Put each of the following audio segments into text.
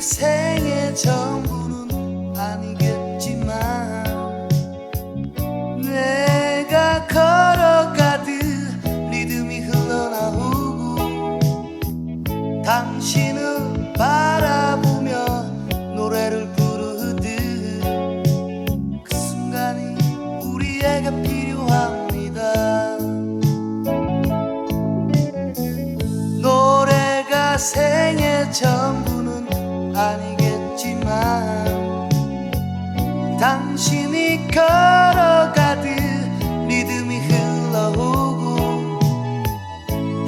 생의 전부는 아니겠지만 내가 걸어가듯 리듬이 흘러나오고 당신을 바라보며 노래를 부르듯 그 순간이 우리에게 필요합니다. 노래가 생의 전부는 아니겠지만 당신이 걸어가듯 리듬이 흘러오고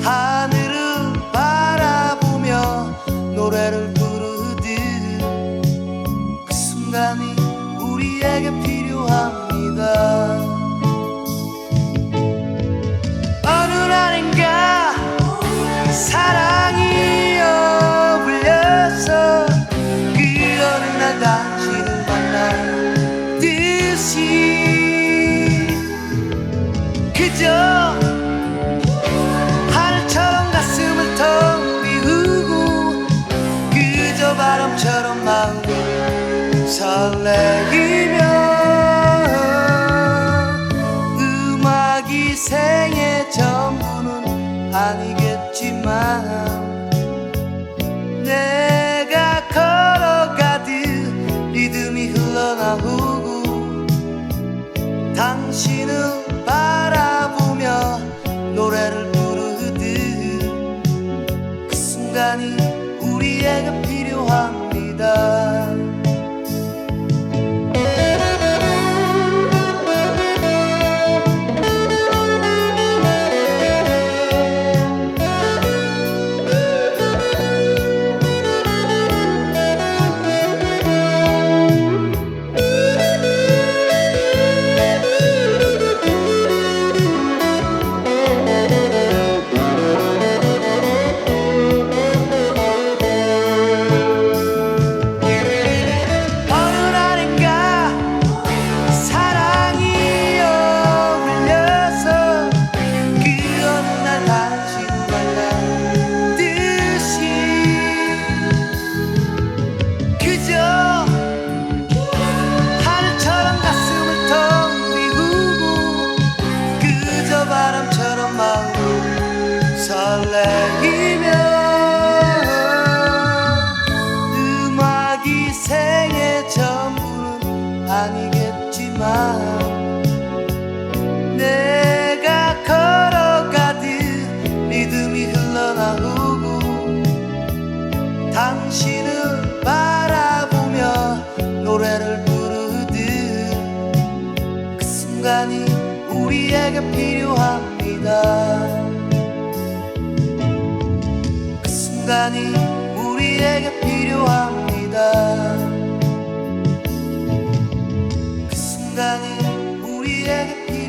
하늘을 바라보며 노래를 부르듯 그 순간이 우리에게 설레이며 음악이 생의 전부는 아니겠지만 내가 걸어가듯 리듬이 흘러나오고 당신을 바라보며 노래를 부르듯 그 순간이 당신을 바라보며 노래를 부르듯 그 순간이 우리에게 필요합니다. 그 순간이 우리에게 필요합니다. 그 순간이 우리에게 필요합니다.